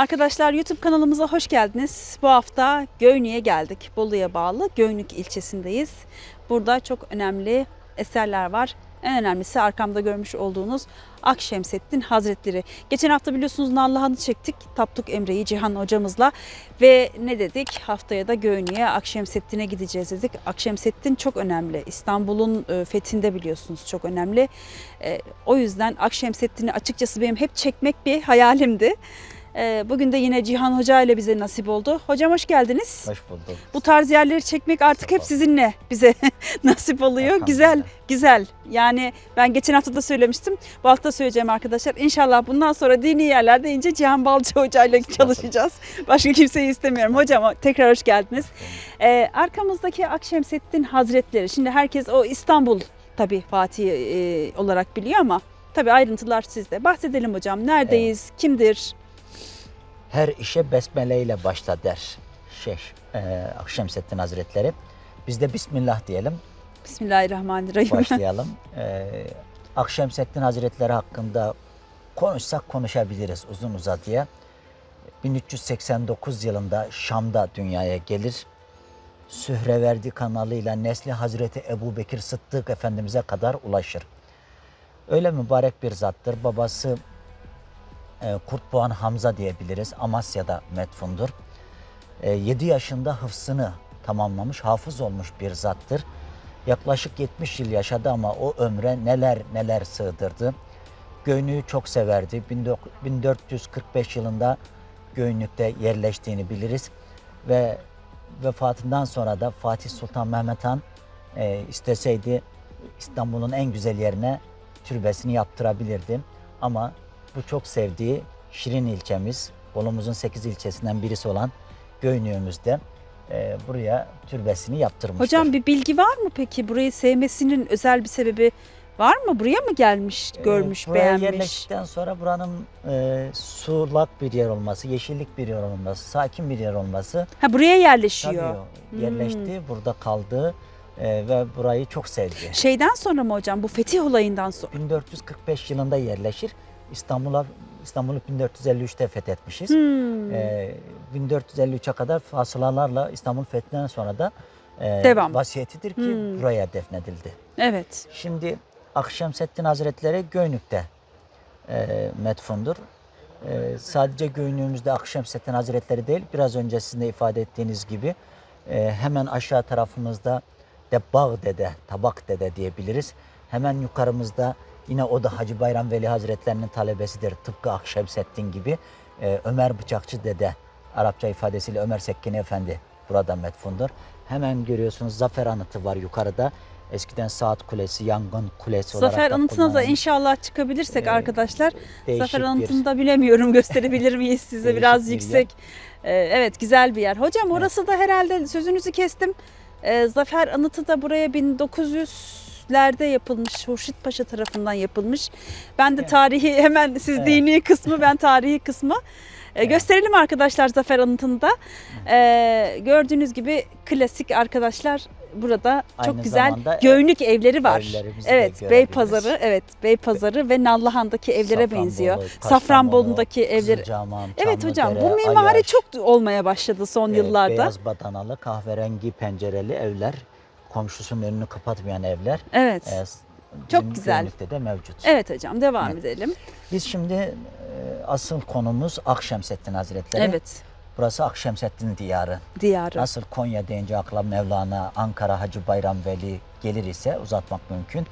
Arkadaşlar YouTube kanalımıza hoş geldiniz. Bu hafta Göynük'e geldik. Bolu'ya bağlı Göynük ilçesindeyiz. Burada çok önemli eserler var. En önemlisi arkamda görmüş olduğunuz Akşemseddin Hazretleri. Geçen hafta biliyorsunuz Nallıhan'ı çektik. Tapduk Emre'yi Cihan hocamızla. Ve ne dedik? Haftaya da Göynük'e Akşemseddin'e gideceğiz dedik. Akşemseddin çok önemli. İstanbul'un e, fethinde biliyorsunuz çok önemli. E, O yüzden Akşemseddin'i açıkçası benim hep çekmek bir hayalimdi. Ee, Bugün de yine Cihan Hoca ile bize nasip oldu. Hocam hoş geldiniz. Hoş bulduk. Bu tarz yerleri çekmek artık hep sizinle bize nasip oluyor. Güzel, güzel. Yani ben geçen hafta da söylemiştim. Bu hafta söyleyeceğim arkadaşlar. İnşallah bundan sonra dini yerlerde ince Cihan Balcı Hoca ile çalışacağız. Başka kimseyi istemiyorum. Hocam tekrar hoş geldiniz. Ee, arkamızdaki Akşemseddin Hazretleri. Şimdi herkes o İstanbul tabii Fatih e, olarak biliyor ama tabii ayrıntılar sizde. Bahsedelim hocam. Neredeyiz? Kimdir? Her işe besmele ile başla der Şeyh e, Akşemseddin Hazretleri. Biz de Bismillah diyelim, Bismillahirrahmanirrahim. başlayalım. e, Akşemseddin Hazretleri hakkında konuşsak konuşabiliriz uzun uzadıya. 1389 yılında Şam'da dünyaya gelir. Sühreverdi kanalıyla nesli Hazreti Ebu Bekir Sıddık Efendimiz'e kadar ulaşır. Öyle mübarek bir zattır. Babası Kurtboğan Hamza diyebiliriz. Amasya'da metfundur. 7 yaşında hıfzını tamamlamış, hafız olmuş bir zattır. Yaklaşık 70 yıl yaşadı ama o ömre neler neler sığdırdı. Göynüğü çok severdi. 1445 yılında Göynük'te yerleştiğini biliriz. Ve vefatından sonra da Fatih Sultan Mehmet Han e, isteseydi İstanbul'un en güzel yerine türbesini yaptırabilirdi. Ama bu çok sevdiği Şirin ilçemiz, Bolu'muzun 8 ilçesinden birisi olan Göynüğümüzde e, buraya türbesini yaptırmıştır. Hocam bir bilgi var mı peki? Burayı sevmesinin özel bir sebebi var mı? Buraya mı gelmiş, E, görmüş, buraya beğenmiş? yerleştikten sonra buranın e, sulak bir yer olması, yeşillik bir yer olması, sakin bir yer olması Ha buraya tabii yerleşiyor. o yerleşti, burada kaldı e, ve burayı çok sevdi. Şeyden sonra mı hocam? Bu fetih olayından sonra. 1445 yılında yerleşir. İstanbul'a İstanbul'u 1453'te fethetmişiz. Hmm. Ee, 1453'e kadar fasılalarla İstanbul fethinden sonra da e, Devam. vasiyetidir ki Hmm. buraya defnedildi. Evet. Şimdi Akşemseddin Hazretleri Göynük'te e, metfundur. E, sadece Göynüğümüzde Akşemseddin Hazretleri değil, biraz önce sizin de ifade ettiğiniz gibi e, hemen aşağı tarafımızda Debbağ Dede, Tabak Dede diyebiliriz. Hemen yukarımızda yine o da Hacı Bayram Veli Hazretlerinin talebesidir. Tıpkı Akşemseddin gibi e, Ömer Bıçakçı Dede, Arapça ifadesiyle Ömer Sekkeni Efendi burada metfundur. Hemen görüyorsunuz zafer anıtı var yukarıda. Eskiden Saat Kulesi, Yangın Kulesi olarak Zafer anıtına da inşallah çıkabilirsek Ee, arkadaşlar. Zafer anıtını da bilemiyorum gösterebilir miyiz size biraz bir yüksek. Ee, evet güzel bir yer. Hocam orası da herhalde sözünüzü kestim. Ee, Zafer anıtı da buraya 1900'lerde yapılmış. Hurşit Paşa tarafından yapılmış. Ben de Evet. tarihi hemen siz Evet. dini kısmı ben tarihi kısmı. Ee, Evet. Gösterelim arkadaşlar Zafer anıtını da. Ee, gördüğünüz gibi klasik arkadaşlar burada çok Aynı güzel zamanda göynük evleri var. Evet, görebiliriz. Beypazarı, evet, Beypazarı ve Nallıhan'daki evlere Safranbolu, benziyor. Evleri. Kızılcahamam, Evet hocam, bu mimari Ayaş, çok olmaya başladı son e, yıllarda. Beyaz badanalı, kahverengi pencereli evler, komşusunun önünü kapatmayan evler. Evet. e, Çok güzel. De mevcut. Evet hocam devam Evet. edelim. Biz şimdi e, asıl konumuz Akşemseddin Hazretleri. Evet. Burası Akşemseddin diyarı. Diyarı. Nasıl Konya deyince akla Mevlana, Ankara Hacı Bayram Veli gelir ise uzatmak mümkün.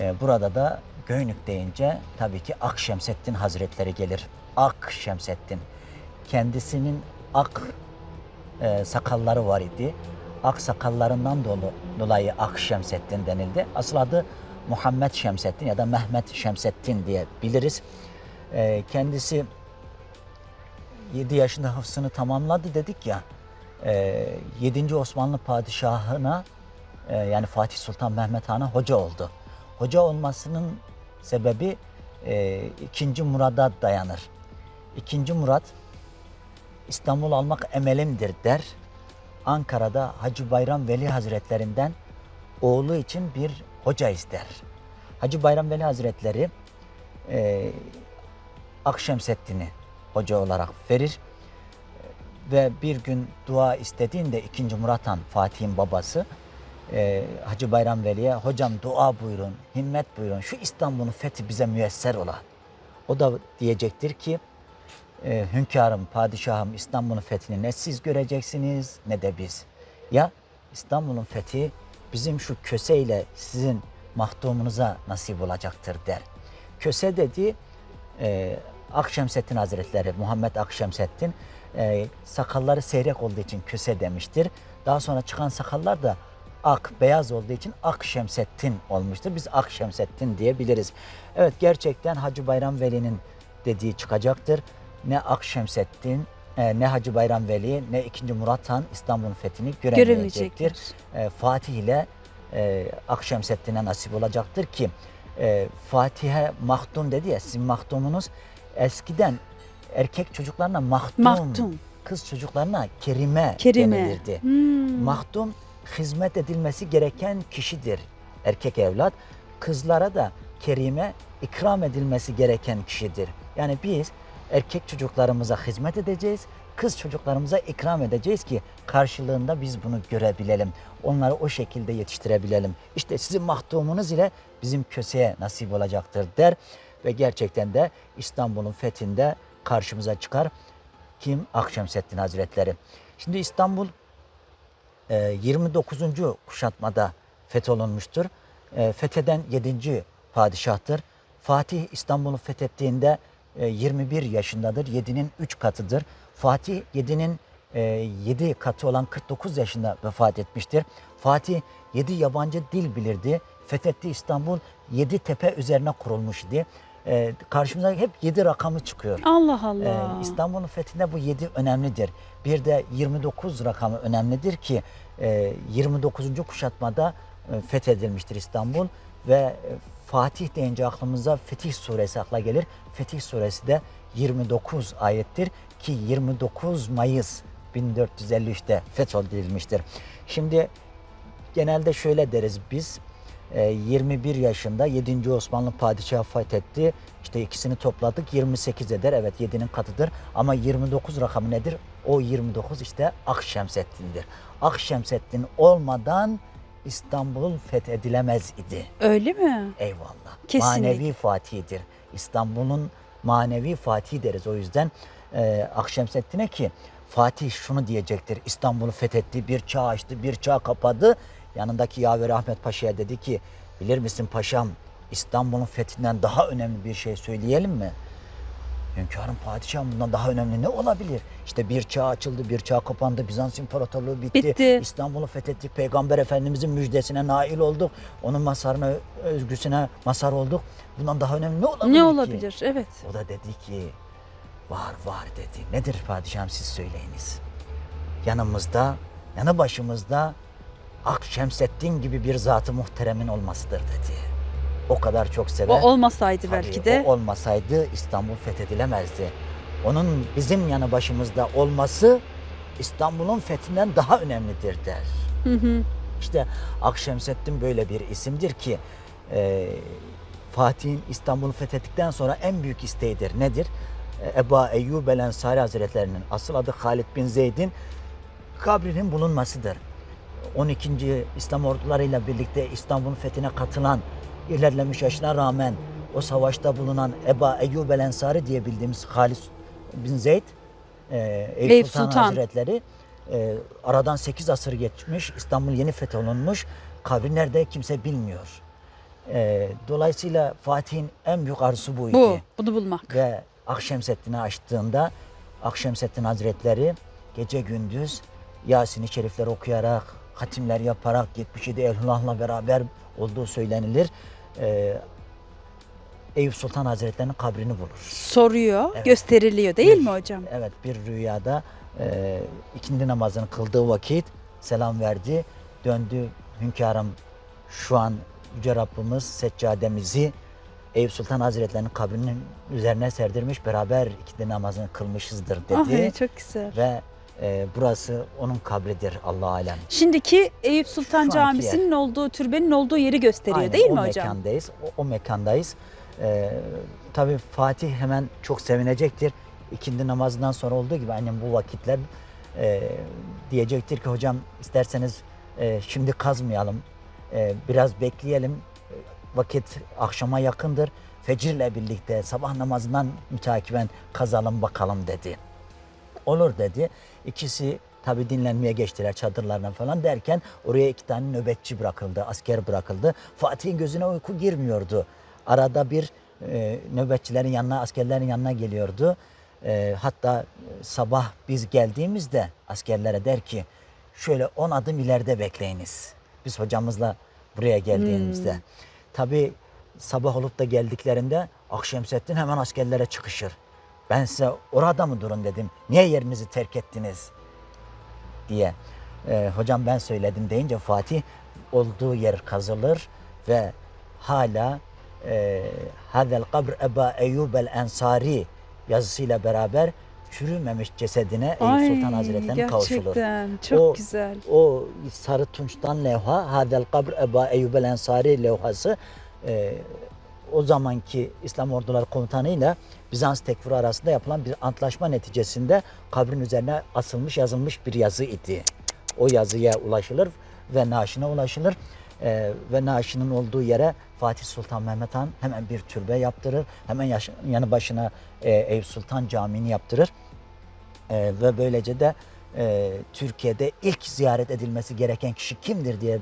Ee, burada da Göynük deyince tabii ki Akşemseddin Hazretleri gelir. Akşemseddin. Kendisinin ak e, sakalları var idi. Ak sakallarından dolu, dolayı Akşemseddin denildi. Asıl adı Muhammed Şemseddin ya da Mehmet Şemseddin diye biliriz. Ee, kendisi 7 yaşında hıfzını tamamladı dedik ya. E, 7. Osmanlı padişahına e, yani Fatih Sultan Mehmet Han'a hoca oldu. Hoca olmasının sebebi e, 2. Murad'a dayanır. 2. Murat İstanbul almak emelimdir der. Ankara'da Hacı Bayram Veli Hazretlerinden oğlu için bir hoca ister. Hacı Bayram Veli Hazretleri e, Akşemseddin'i hoca olarak verir. Ve bir gün dua istediğinde 2. Murat Han, Fatih'in babası, e, Hacı Bayram Veli'ye hocam dua buyurun, himmet buyurun, şu İstanbul'un fethi bize müyesser ola. O da diyecektir ki e, hünkârım, padişahım İstanbul'un fethini ne siz göreceksiniz ne de biz. Ya İstanbul'un fethi bizim şu köseyle sizin mahdumunuza nasip olacaktır der. Köse dedi e, Akşemseddin Hazretleri, Muhammed Akşemseddin e, sakalları seyrek olduğu için köse demiştir. Daha sonra çıkan sakallar da ak, beyaz olduğu için Akşemseddin olmuştur. Biz Akşemseddin diyebiliriz. Evet gerçekten Hacı Bayram Veli'nin dediği çıkacaktır. Ne Akşemseddin, e, ne Hacı Bayram Veli, ne 2. Murat Han İstanbul'un fethini göremeyecektir. Göremeyecektir. E, Fatih ile e, Akşemseddin'e nasip olacaktır ki e, Fatih'e mahdum dedi ya sizin mahdumunuz eskiden erkek çocuklarına mahdum, Mahdum. kız çocuklarına kerime, Kerime. denilirdi. Hmm. Mahdum hizmet edilmesi gereken kişidir erkek evlat. Kızlara da kerime ikram edilmesi gereken kişidir. Yani biz erkek çocuklarımıza hizmet edeceğiz, kız çocuklarımıza ikram edeceğiz ki karşılığında biz bunu görebilelim. Onları o şekilde yetiştirebilelim. İşte sizin mahdumunuz ile bizim köseye nasip olacaktır der ve gerçekten de İstanbul'un fethinde karşımıza çıkar. Kim? Akşemseddin Hazretleri. Şimdi İstanbul e, 29. kuşatmada fetholunmuştur. E, Fetheden 7. padişahtır. Fatih İstanbul'u fethettiğinde e, 21 yaşındadır. 7'nin 3 katıdır. Fatih 7'nin 7 katı olan 49 yaşında vefat etmiştir. Fatih 7 yabancı dil bilirdi. Fethetti İstanbul 7 tepe üzerine kurulmuş idi. E, Karşımıza hep 7 rakamı çıkıyor. Allah Ee, Allah. İstanbul'un fethinde bu 7 önemlidir. Bir de 29 rakamı önemlidir ki e, 29. kuşatmada e, fethedilmiştir İstanbul ve e, Fatih deyince aklımıza Fetih suresi akla gelir. Fetih suresi de 29 ayettir ki 29 Mayıs 1453'te fethedilmiştir. Şimdi genelde şöyle deriz biz. e, 21 yaşında 7. Osmanlı padişahı fethetti. İşte ikisini topladık 28 eder. Evet 7'nin katıdır. Ama 29 rakamı nedir? O 29 işte Akşemseddin'dir. Akşemseddin olmadan İstanbul fethedilemez idi. Öyle mi? Eyvallah. Kesinlikle. Manevi Fatih'dir. İstanbul'un manevi Fatih deriz. O yüzden e, Akşemseddin'e ki Fatih şunu diyecektir. İstanbul'u fethetti, bir çağ açtı, bir çağ kapadı. Yanındaki Yaver Ahmet Paşa'ya dedi ki bilir misin paşam İstanbul'un fethinden daha önemli bir şey söyleyelim mi? Hünkârım padişahım bundan daha önemli ne olabilir? İşte bir çağ açıldı, bir çağ kapandı, Bizans İmparatorluğu bitti. Bitti. İstanbul'u fethettik, Peygamber Efendimizin müjdesine nail olduk. Onun masarına, özgüsüne masar olduk. Bundan daha önemli ne olabilir Ne ki? olabilir? Evet. O da dedi ki var var dedi. Nedir padişahım siz söyleyiniz. Yanımızda, yanı başımızda Akşemseddin gibi bir zatı muhteremin olmasıdır dedi. O kadar çok O sever. olmasaydı Tabii, belki de. O olmasaydı İstanbul fethedilemezdi. Onun bizim yanı başımızda olması İstanbul'un fethinden daha önemlidir der. Hı hı. İşte Akşemseddin böyle bir isimdir ki e, Fatih'in İstanbul'u fethettikten sonra en büyük isteğidir. Nedir? E, Eba Eyyub el Ensari Hazretlerinin asıl adı Halid bin Zeyd'in kabrinin bulunmasıdır. 12. İslam ordularıyla birlikte İstanbul'un fethine katılan ilerlemiş yaşına rağmen o savaşta bulunan Eba Eyyub el Ensari diye bildiğimiz Halid bin Zeyd e, Eyüp, Eyüp Sultan, Sultan. Hazretleri e, aradan 8 asır geçmiş İstanbul yeni fetholunmuş kabri nerede kimse bilmiyor. E, dolayısıyla Fatih'in en büyük arzusu buydu. Bu. Bunu bulmak. Ve Akşemseddin'i açtığında Akşemseddin Hazretleri gece gündüz Yasin-i Şerifler okuyarak, hatimler yaparak 77 Elhullah'la beraber olduğu söylenilir. Ee, Eyüp Sultan Hazretleri'nin kabrini bulur. Soruyor, Evet. gösteriliyor değil Bir- mi hocam? Evet bir rüyada e, ikindi namazını kıldığı vakit selam verdi. Döndü hünkârım şu an Yüce Rabbimiz seccademizi Eyüp Sultan Hazretleri'nin kabrinin üzerine serdirmiş. Beraber ikindi namazını kılmışızdır dedi. Ah, çok güzel. Ve e, burası onun kabridir Allah alem. Şimdiki Eyüp Sultan Şu Camisi'nin olduğu, türbenin olduğu yeri gösteriyor Aynen, değil o mi hocam? Mekandayız, o, o mekandayız. Ee, tabii Fatih hemen çok sevinecektir. ikindi namazından sonra olduğu gibi annem bu vakitler e, diyecektir ki hocam isterseniz e, şimdi kazmayalım. E, biraz bekleyelim. E, Vakit akşama yakındır. Fecirle birlikte sabah namazından mütakiben kazalım bakalım dedi. Olur dedi. İkisi tabi dinlenmeye geçtiler çadırlarına falan derken oraya iki tane nöbetçi bırakıldı, asker bırakıldı. Fatih'in gözüne uyku girmiyordu. Arada bir e, nöbetçilerin yanına, askerlerin yanına geliyordu. E, hatta e, sabah biz geldiğimizde askerlere der ki şöyle 10 adım ileride bekleyiniz. Biz hocamızla buraya geldiğimizde. Tabi sabah olup da geldiklerinde Akşemseddin hemen askerlere çıkışır. Ben size orada mı durun dedim. Niye yerinizi terk ettiniz? diye. Ee, hocam ben söyledim deyince Fatih olduğu yer kazılır ve hala e, Hadel kabr Eba Eyyub el Ensari yazısıyla beraber çürümemiş cesedine Eyüp Sultan Hazretleri'ne kavuşulur. Gerçekten çok O- güzel. O sarı tunçtan levha Hadel kabr Eba Eyyub el Ensari levhası e, o zamanki İslam orduları komutanıyla Bizans tekfiri arasında yapılan bir antlaşma neticesinde kabrin üzerine asılmış yazılmış bir yazı idi. O yazıya ulaşılır ve naaşına ulaşılır. E, ve naaşının olduğu yere Fatih Sultan Mehmet Han hemen bir türbe yaptırır. Hemen yaş- yanı başına e, Eyüp Sultan Camii'ni yaptırır. Ee, ve böylece de e, Türkiye'de ilk ziyaret edilmesi gereken kişi kimdir diye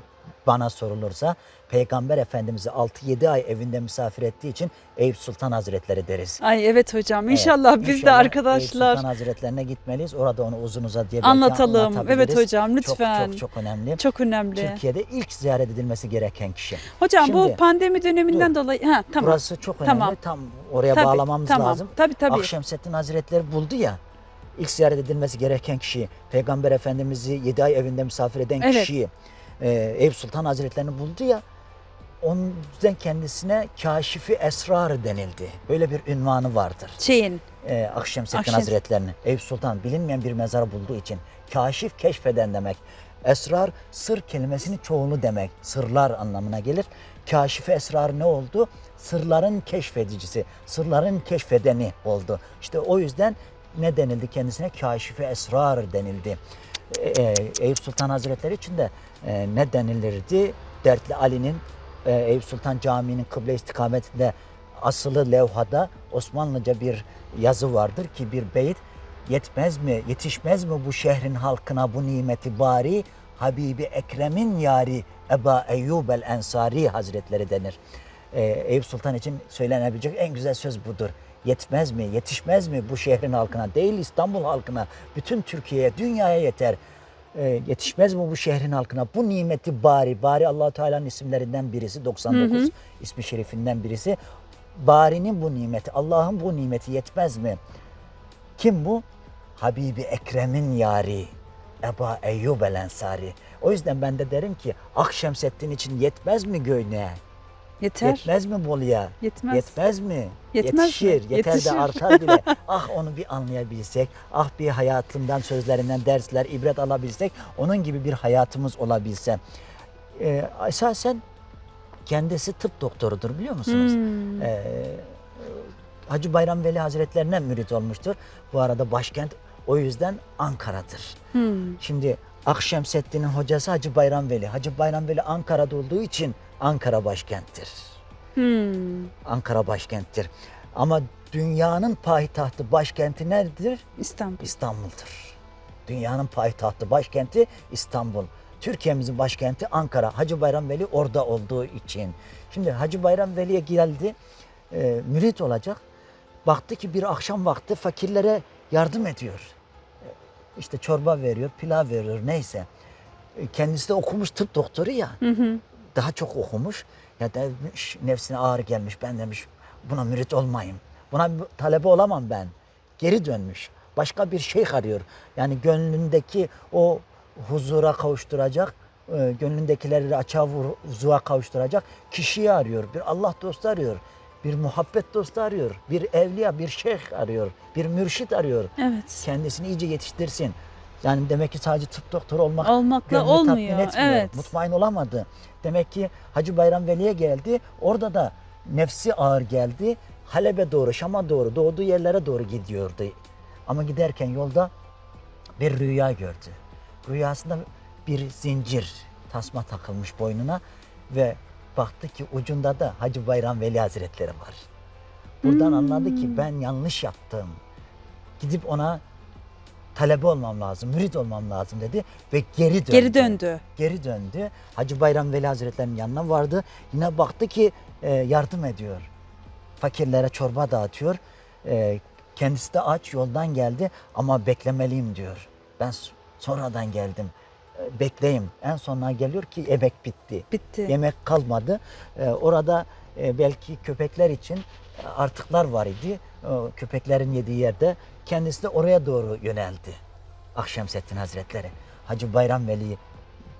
bana sorulursa Peygamber Efendimiz'i 6-7 ay evinde misafir ettiği için Eyüp Sultan Hazretleri deriz. Ay evet hocam. Evet, İnşallah biz de inşallah arkadaşlar Eyüp Sultan Hazretlerine gitmeliyiz. Orada onu uzun uzadıya belki anlatalım. Evet hocam Çok lütfen. çok çok önemli. Çok önemli. Türkiye'de ilk ziyaret edilmesi gereken kişi. Hocam bu Şimdi- pandemi döneminden dolayı ha tamam. Burası çok önemli. Tamam. Tam oraya Tabii, bağlamamız tamam. lazım. Tabii tabii. Akşemseddin Hazretleri buldu ya. ilk ziyaret edilmesi gereken kişi, Peygamber Efendimiz'i 7 ay evinde misafir eden Evet. kişiyi, e, Eyüp Sultan Hazretlerini buldu ya. Onun yüzden kendisine Kaşifi Esrar denildi. Böyle bir ünvanı vardır. Şeyin. E, Akşemseddin Akşem- Hazretlerinin. Eyüp Sultan bilinmeyen bir mezar bulduğu için. Kaşif keşfeden demek. Esrar sır kelimesinin çoğulu demek. Sırlar anlamına gelir. Kaşifi esrar ne oldu? Sırların keşfedicisi, sırların keşfedeni oldu. İşte o yüzden ne denildi kendisine? Kaşifi esrar denildi. E, e, Eyüp Sultan Hazretleri için de e, ne denilirdi? Dertli Ali'nin e, Eyüp Sultan Camii'nin kıble istikametinde asılı levhada Osmanlıca bir yazı vardır ki bir beyit yetmez mi, yetişmez mi bu şehrin halkına bu nimeti bari? Habibi Ekrem'in yari Eba Eyyub el Ensari Hazretleri denir. Ee, Eyüp Sultan için söylenebilecek en güzel söz budur. Yetmez mi, yetişmez mi bu şehrin halkına, değil İstanbul halkına, bütün Türkiye'ye, dünyaya yeter. Ee, yetişmez mi bu şehrin halkına? Bu nimeti bari, bari allah Teala'nın isimlerinden birisi, 99 ismi şerifinden birisi. Bari'nin bu nimeti, Allah'ın bu nimeti yetmez mi? Kim bu? Habibi Ekrem'in yari. Eba Eyyub el Ensari. O yüzden ben de derim ki Akşemseddin için yetmez mi Göynek'e? Yeter. Yetmez mi Bolu'ya? Yetmez. Yetmez mi? Yetmez mi? Yetişir. Yeter Yetişir. de artar bile. ah onu bir anlayabilsek, ah bir hayatından, sözlerinden dersler, ibret alabilsek, onun gibi bir hayatımız olabilse. Ee, esasen kendisi tıp doktorudur biliyor musunuz? Hmm. Ee, Hacı Bayram Veli Hazretlerine mürit olmuştur. Bu arada başkent o yüzden Ankara'dır. Hmm. Şimdi Akşemseddin'in hocası Hacı Bayram Veli. Hacı Bayram Veli Ankara'da olduğu için Ankara başkenttir. Hmm. Ankara başkenttir. Ama dünyanın payitahtı başkenti neredir? İstanbul. İstanbul'dur. Dünyanın payitahtı başkenti İstanbul. Türkiye'mizin başkenti Ankara. Hacı Bayram Veli orada olduğu için. Şimdi Hacı Bayram Veli'ye geldi. E, mürit olacak. Baktı ki bir akşam vakti fakirlere yardım ediyor. E, İşte çorba veriyor, pilav veriyor neyse. E, Kendisi de okumuş tıp doktoru ya Hı hı. Daha çok okumuş. Ya demiş nefsine ağır gelmiş. Ben demiş buna mürit olmayayım. Buna talebe olamam ben. Geri dönmüş. Başka bir şeyh arıyor. Yani gönlündeki o huzura kavuşturacak, e, gönlündekileri açığa vuzuğa kavuşturacak kişiyi arıyor. Bir Allah dostu arıyor. Bir muhabbet dostu arıyor. Bir evliya, bir şeyh arıyor. Bir mürşit arıyor. Evet. Kendisini iyice yetiştirsin. Yani demek ki sadece tıp doktoru olmak Olmakla olmuyor. etmiyor. Evet. Mutmain olamadı. Demek ki Hacı Bayram Veli'ye geldi. Orada da nefsi ağır geldi. Halep'e doğru, Şam'a doğru, doğduğu yerlere doğru gidiyordu. Ama giderken yolda bir rüya gördü. Rüyasında bir zincir tasma takılmış boynuna ve baktı ki ucunda da Hacı Bayram Veli Hazretleri var. Buradan anladı ki ben yanlış yaptım. Gidip ona talebe olmam lazım, mürit olmam lazım dedi ve geri döndü. Geri döndü. Geri döndü. Hacı Bayram Veli Hazretleri'nin yanına vardı. Yine baktı ki e, yardım ediyor. Fakirlere çorba dağıtıyor. E, kendisi de aç yoldan geldi ama beklemeliyim diyor. Ben sonradan geldim. E, bekleyeyim. En sonuna geliyor ki emek bitti. Bitti. Yemek kalmadı. E, orada e, belki köpekler için artıklar var idi. O köpeklerin yediği yerde kendisi de oraya doğru yöneldi. Akşemseddin Hazretleri. Hacı Bayram Veli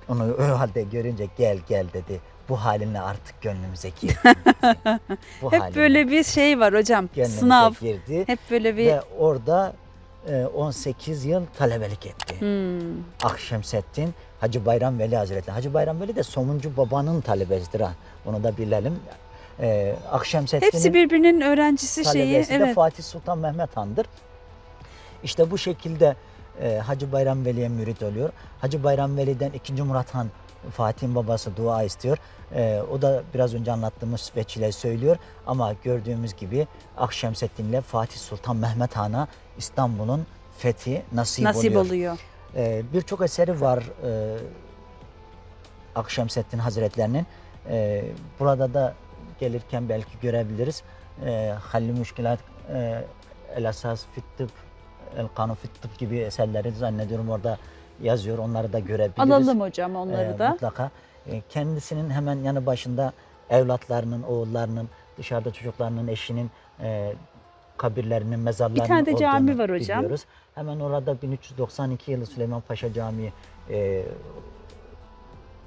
onu o halde görünce gel gel dedi. Bu halinle artık gönlümüze girdin. dedi. Bu Hep böyle bir şey var hocam. gönlümüze Sınav. girdi. Hep böyle bir Ve orada e, 18 yıl talebelik etti. Hmm. Akşemseddin Hacı Bayram Veli Hazretleri. Hacı Bayram Veli de Somuncu Baba'nın talebesidir ha. Onu da bilelim. Ee, Akşemseddin'in hepsi birbirinin öğrencisi şeyi. talebesi de Evet. Fatih Sultan Mehmet Han'dır. İşte bu şekilde e, Hacı Bayram Veli'ye mürit oluyor. Hacı Bayram Veli'den 2. Murat Han Fatih'in babası dua istiyor. E, o da biraz önce anlattığımız veçile söylüyor. Ama gördüğümüz gibi Akşemseddin ile Fatih Sultan Mehmet Han'a İstanbul'un fethi nasip, Nasip oluyor. oluyor. Ee, Birçok eseri var e, Akşemseddin Hazretlerinin. Ee, burada da gelirken belki görebiliriz. E, Halil Müşkilat, e, El Asas Fittıp, El Kanu Fittıp gibi eserleri zannediyorum orada yazıyor. Onları da görebiliriz. Alalım hocam onları Ee, da. Mutlaka. Ee, kendisinin hemen yanı başında evlatlarının, oğullarının, dışarıda çocuklarının, eşinin e, kabirlerinin, mezarlarının tane de cami var hocam. biliyoruz. Hemen orada 1392 yılı Süleyman Paşa Camii e,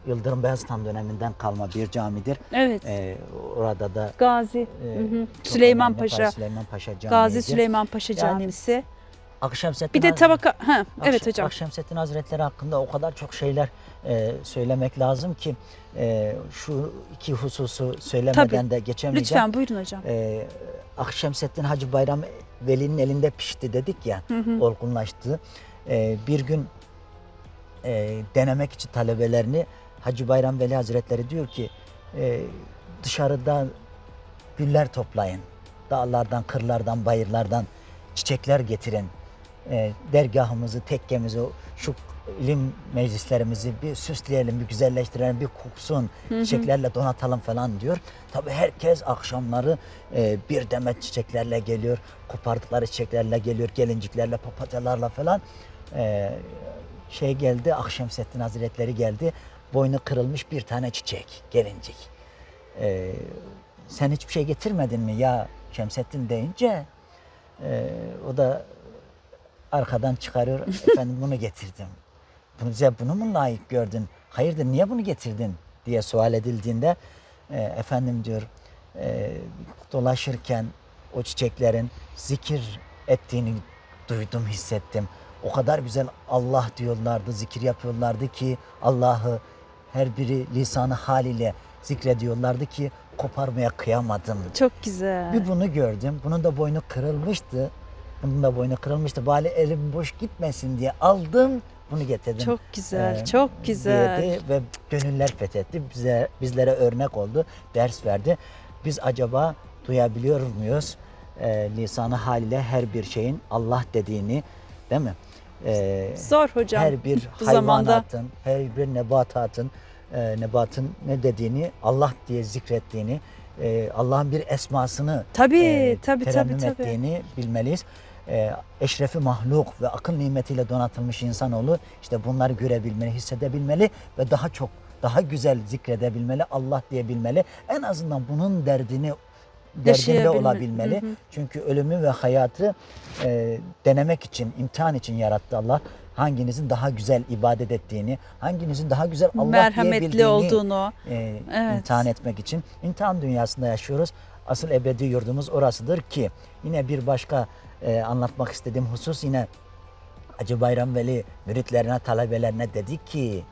Yıldırım Beyazıt'tan döneminden kalma bir camidir. Evet. E, orada da Gazi. e, Hı hı. çok Süleyman Paşa. Süleyman Paşa Camii. Gazi Süleyman Paşa Yani Camisi. Akşemseddin Bir de tabaka. Ha, evet Akşem- hocam. Akşemseddin Hazretleri hakkında o kadar çok şeyler e, söylemek lazım ki e, şu iki hususu söylemeden Tabii. de geçemeyeceğim. Lütfen buyurun hocam. E, Akşemseddin Hacı Bayram Veli'nin elinde pişti dedik ya, Hı hı. olgunlaştı. E, bir gün e, denemek için talebelerini Hacı Bayram Veli Hazretleri diyor ki e, dışarıda güller toplayın. Dağlardan, kırlardan, bayırlardan çiçekler getirin. E, dergahımızı, tekkemizi, şu ilim meclislerimizi bir süsleyelim, bir güzelleştirelim, bir koksun, Hı hı. çiçeklerle donatalım falan diyor. Tabii herkes akşamları e, bir demet çiçeklerle geliyor, kopardıkları çiçeklerle geliyor, gelinciklerle, papatyalarla falan. E, şey geldi, Akşemseddin Hazretleri geldi, boynu kırılmış bir tane çiçek, gelincik. E, sen hiçbir şey getirmedin mi ya Şemsettin deyince e, o da arkadan çıkarıyor. Efendim bunu getirdim. Bunu, bize bunu mu layık gördün? Hayırdır niye bunu getirdin? diye sual edildiğinde e, efendim diyor e, dolaşırken o çiçeklerin zikir ettiğini duydum, hissettim. O kadar güzel Allah diyorlardı, zikir yapıyorlardı ki Allah'ı her biri lisanı haliyle zikrediyorlardı ki koparmaya kıyamadım. Çok güzel. Bir bunu gördüm. Bunun da boynu kırılmıştı. Bunun da boynu kırılmıştı. Bari elim boş gitmesin diye aldım. Bunu getirdim. Çok güzel. Ee, çok güzel. Dedi ve gönüller fethetti. Bize, bizlere örnek oldu. Ders verdi. Biz acaba duyabiliyor muyuz? Ee, lisanı haliyle her bir şeyin Allah dediğini değil mi? Ee, Zor hocam. her bir bu zamanda. hayvanatın, her bir nebatatın, e, nebatın ne dediğini, Allah diye zikrettiğini, e, Allah'ın bir esmasını Tabii, e, tabii, tabii, tabii. ettiğini bilmeliyiz. E, eşrefi mahluk ve akıl nimetiyle donatılmış insanoğlu işte bunları görebilmeli, hissedebilmeli ve daha çok, daha güzel zikredebilmeli, Allah diyebilmeli. En azından bunun derdini derdinde olabilmeli. Hı hı. Çünkü ölümü ve hayatı e, denemek için, imtihan için yarattı Allah. Hanginizin daha güzel ibadet ettiğini, hanginizin daha güzel Allah Merhametli diyebildiğini olduğunu. e, Evet. imtihan etmek için. İmtihan dünyasında yaşıyoruz. Asıl ebedi yurdumuz orasıdır ki yine bir başka e, anlatmak istediğim husus yine Hacı Bayram Veli müritlerine, talebelerine dedi ki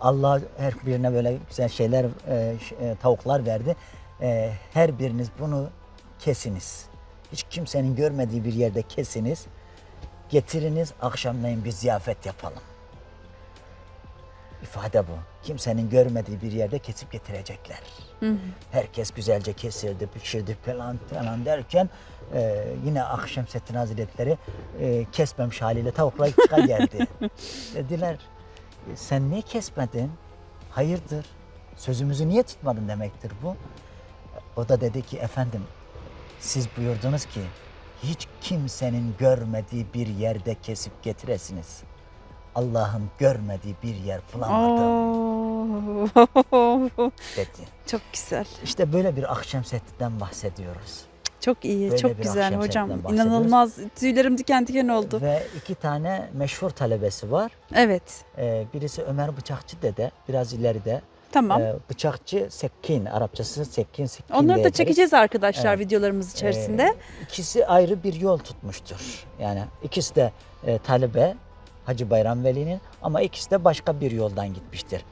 Allah her birine böyle güzel şeyler, e, e, tavuklar verdi. E, her biriniz bunu kesiniz. Hiç kimsenin görmediği bir yerde kesiniz. Getiriniz akşamleyin bir ziyafet yapalım. İfade bu. Kimsenin görmediği bir yerde kesip getirecekler. Herkes güzelce kesildi, pişirdi falan falan derken e, yine Akşemseddin Hazretleri e, kesmemiş haliyle tavukla çıka geldi. Dediler "E, sen niye kesmedin? Hayırdır? Sözümüzü niye tutmadın demektir bu. O da dedi ki efendim siz buyurdunuz ki hiç kimsenin görmediği bir yerde kesip getiresiniz. Allah'ın görmediği bir yer bulamadım Oo. dedi. Çok güzel. İşte böyle bir Akşemseddin'den bahsediyoruz. Çok iyi, Böyle çok güzel akşam hocam. İnanılmaz. Tüylerim diken diken oldu. Ve iki tane meşhur talebesi var. Evet. Ee, birisi Ömer Bıçakçı dede, biraz ileride. Tamam. Ee, bıçakçı Sekkin, Arapçası Sekkin Sekkin Onları da çekeceğiz arkadaşlar Evet. videolarımız içerisinde. Ee, ikisi ayrı bir yol tutmuştur. Yani ikisi de e, talebe Hacı Bayram Veli'nin ama ikisi de başka bir yoldan gitmiştir.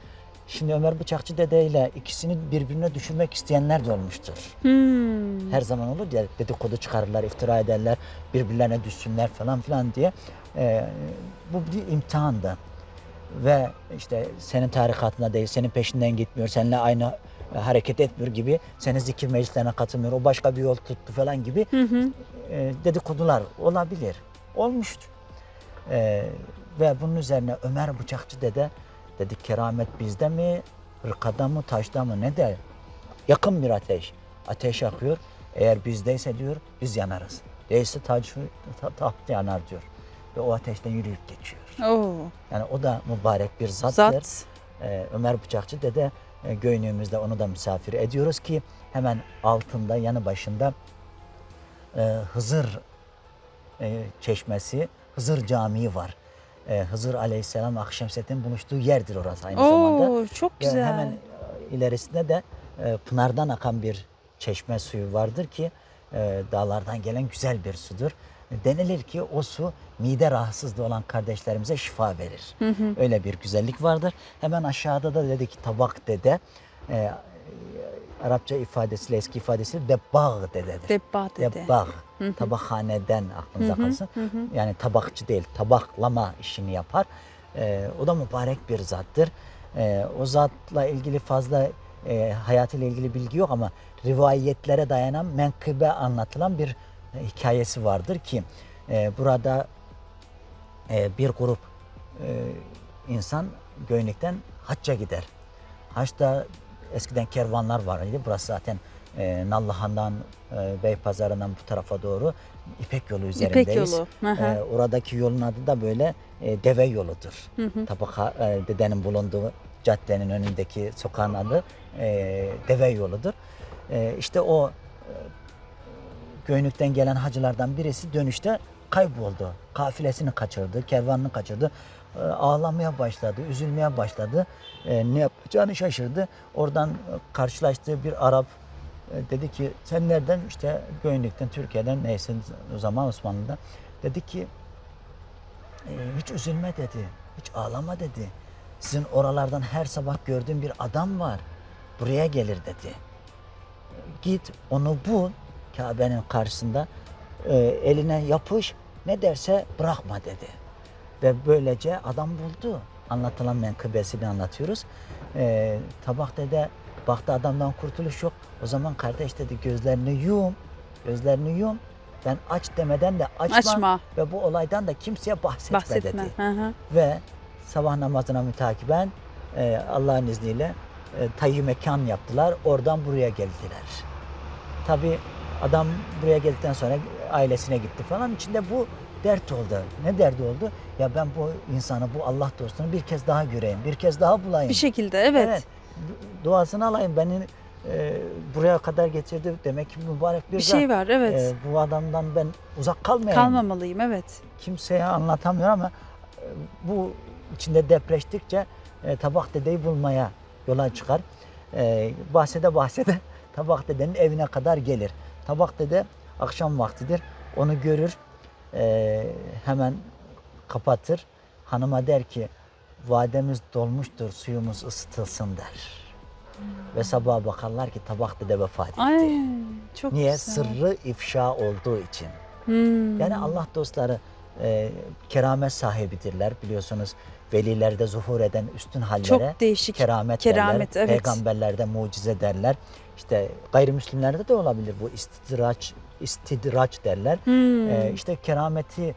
Şimdi Ömer Bıçakçı Dede ile ikisini birbirine düşürmek isteyenler de olmuştur. Hmm. Her zaman olur ya dedikodu çıkarırlar, iftira ederler, birbirlerine düşsünler falan filan diye. Ee, bu bir imtihandı. Ve işte senin tarikatına değil, senin peşinden gitmiyor, seninle aynı hareket etmiyor gibi, senin zikir meclislerine katılmıyor, o başka bir yol tuttu falan gibi Hı hı. e, dedikodular olabilir. Olmuştur. E, ve bunun üzerine Ömer Bıçakçı dede dedi keramet bizde mi, hırkada mı, taşta mı ne de yakın bir ateş. Ateş yakıyor. Eğer bizdeyse diyor biz yanarız. Değilse taç, ta- taht yanar diyor. Ve o ateşten yürüyüp geçiyor. Oo. Yani o da mübarek bir zattır. Zat. Ee, Ömer Bıçakçı dede e, Göynüğümüzde onu da misafir ediyoruz ki hemen altında yanı başında e, Hızır e, çeşmesi, Hızır Camii var. E, Hızır Aleyhisselam Akşemseddin buluştuğu yerdir orası aynı zamanda. Oo, çok Ve güzel. hemen e, ilerisinde de e, Pınar'dan akan bir çeşme suyu vardır ki e, dağlardan gelen güzel bir sudur. Denilir ki o su mide rahatsızlığı olan kardeşlerimize şifa verir. Öyle bir güzellik vardır. Hemen aşağıda da dedi ki tabak dede e, Arapça ifadesiyle eski ifadesiyle debbağ dededir. Debbah dede. Debbağ. Tabakhaneden aklınıza kalsın. Yani tabakçı değil, tabaklama işini yapar. Ee, o da mübarek bir zattır. Ee, o zatla ilgili fazla e, hayatıyla ilgili bilgi yok ama rivayetlere dayanan menkıbe anlatılan bir e, hikayesi vardır ki e, burada e, bir grup e, insan Göynük'ten hacca gider. Haçta eskiden kervanlar var idi. Burası zaten e, Nallıhan'dan, e, Beypazarı'ndan bu tarafa doğru İpek yolu üzerindeyiz. yolu, hı hı. E, oradaki yolun adı da böyle e, deve yoludur. Tabaka e, dedenin bulunduğu caddenin önündeki sokağın adı e, deve yoludur. E, işte o Göynük'ten gelen hacılardan birisi dönüşte kayboldu. Kafilesini kaçırdı, kervanını kaçırdı. Ee, Ağlamaya başladı, üzülmeye başladı. Ee, Ne yapacağını şaşırdı. Oradan e, karşılaştığı bir Arap e, dedi ki sen nereden? İşte Göynük'ten, Türkiye'den neyse o zaman Osmanlı'da. Dedi ki "E, hiç üzülme dedi, hiç ağlama dedi. Sizin oralardan her sabah gördüğüm bir adam var. Buraya gelir dedi git onu bul Kabe'nin karşısında e, eline yapış ne derse bırakma dedi. Ve böylece adam buldu. Anlatılan menkıbesini anlatıyoruz. E, tabak dede baktı adamdan kurtuluş yok. O zaman kardeş dedi gözlerini yum. Gözlerini yum. Ben aç demeden de açma. Açma. Ve bu olaydan da kimseye bahsetme, Bahsetme. dedi Hı hı. ve sabah namazına mütakiben e, Allah'ın izniyle e, tayyi mekan yaptılar. Oradan buraya geldiler. Tabi adam buraya geldikten sonra ailesine gitti falan. İçinde bu dert oldu. Ne derdi oldu? Ya ben bu insanı, bu Allah dostunu bir kez daha göreyim, bir kez daha bulayım. Bir şekilde evet. Du- Duasını alayım. Beni e, buraya kadar getirdi. Demek ki mübarek bir, Bir şey var evet. E, bu adamdan ben uzak kalmayayım Kalmamalıyım evet. kimseye anlatamıyor ama e, bu içinde depreştikçe e, tabak dedeyi bulmaya yola çıkar. E, bahsede bahsede tabak dedenin evine kadar gelir. Tabak dede akşam vaktidir. Onu görür. e, hemen kapatır. Hanıma der ki vademiz dolmuştur suyumuz ısıtılsın der. Ve sabaha bakarlar ki tabak dede vefat etti. Ay çok Niye? güzel. Sırrı ifşa olduğu için. Hmm. Yani Allah dostları e, keramet sahibidirler biliyorsunuz. Velilerde zuhur eden üstün hallere çok değişik. keramet, Keramet, derler. evet. Peygamberlerde mucize derler. İşte gayrimüslimlerde de olabilir bu istidraç, istidraç derler. Hmm. Ee, işte kerameti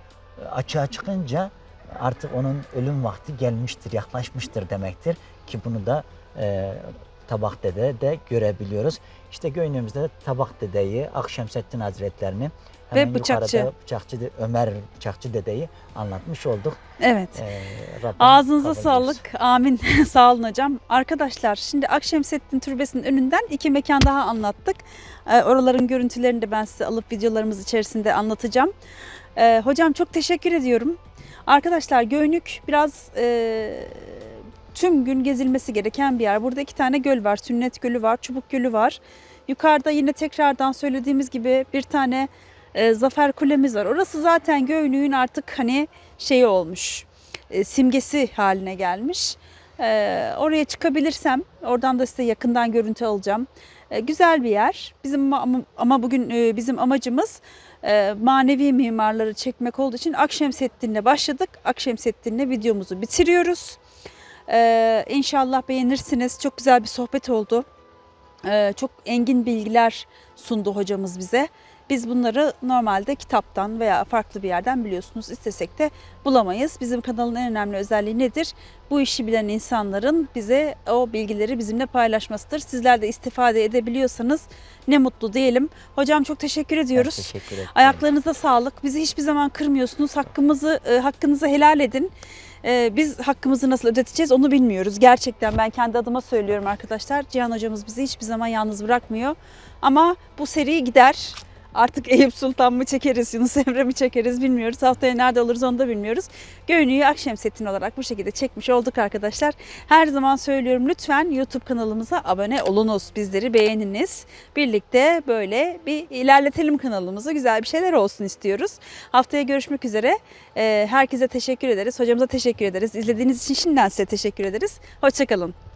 açığa çıkınca artık onun ölüm vakti gelmiştir, yaklaşmıştır demektir. Ki bunu da e, Tabak Dede de görebiliyoruz. İşte gönlümüzde de Tabak Dede'yi, Akşemseddin Hazretlerini Ve Bıçakçı. Bıçakçı Ömer Bıçakçı Dede'yi anlatmış olduk. evet. Ee, Rabbim Ağzınıza sağlık. Amin. Sağ olun hocam. Arkadaşlar şimdi Akşemseddin Türbesi'nin önünden iki mekan daha anlattık. Ee, oraların görüntülerini de ben size alıp videolarımız içerisinde anlatacağım. Ee, hocam çok teşekkür ediyorum. Arkadaşlar Göynük biraz e, tüm gün gezilmesi gereken bir yer. Burada iki tane göl var. Sünnet Gölü var, Çubuk Gölü var. Yukarıda yine tekrardan söylediğimiz gibi bir tane e, Zafer Kulemiz var. Orası zaten Göynük'ün artık hani şeyi olmuş e, simgesi haline gelmiş. E, oraya çıkabilirsem oradan da size yakından görüntü alacağım. E, güzel bir yer. Bizim ama, ama bugün e, bizim amacımız e, manevi mimarları çekmek olduğu için Akşemseddin'le başladık. Akşemseddin'le videomuzu bitiriyoruz. E, inşallah beğenirsiniz. Çok güzel bir sohbet oldu. E, çok engin bilgiler sundu hocamız bize. Biz bunları normalde kitaptan veya farklı bir yerden biliyorsunuz istesek de bulamayız. Bizim kanalın en önemli özelliği nedir? Bu işi bilen insanların bize o bilgileri bizimle paylaşmasıdır. Sizler de istifade edebiliyorsanız ne mutlu diyelim. Hocam çok teşekkür Ben ediyoruz. Teşekkür ederim. Ayaklarınıza sağlık. Bizi hiçbir zaman kırmıyorsunuz. Hakkımızı e, hakkınızı helal edin. E, biz hakkımızı nasıl ödeteceğiz onu bilmiyoruz. Gerçekten ben kendi adıma söylüyorum arkadaşlar. Cihan hocamız bizi hiçbir zaman yalnız bırakmıyor. Ama bu seri gider. Artık Eyüp Sultan mı çekeriz, Yunus Emre mi çekeriz bilmiyoruz. Haftaya nerede oluruz onu da bilmiyoruz. Göynüğü Akşemseddin olarak bu şekilde çekmiş olduk arkadaşlar. Her zaman söylüyorum lütfen YouTube kanalımıza abone olunuz. Bizleri beğeniniz. Birlikte böyle bir ilerletelim kanalımızı. Güzel bir şeyler olsun istiyoruz. Haftaya görüşmek üzere. Ee, herkese teşekkür ederiz. Hocamıza teşekkür ederiz. İzlediğiniz için şimdiden size teşekkür ederiz. Hoşçakalın.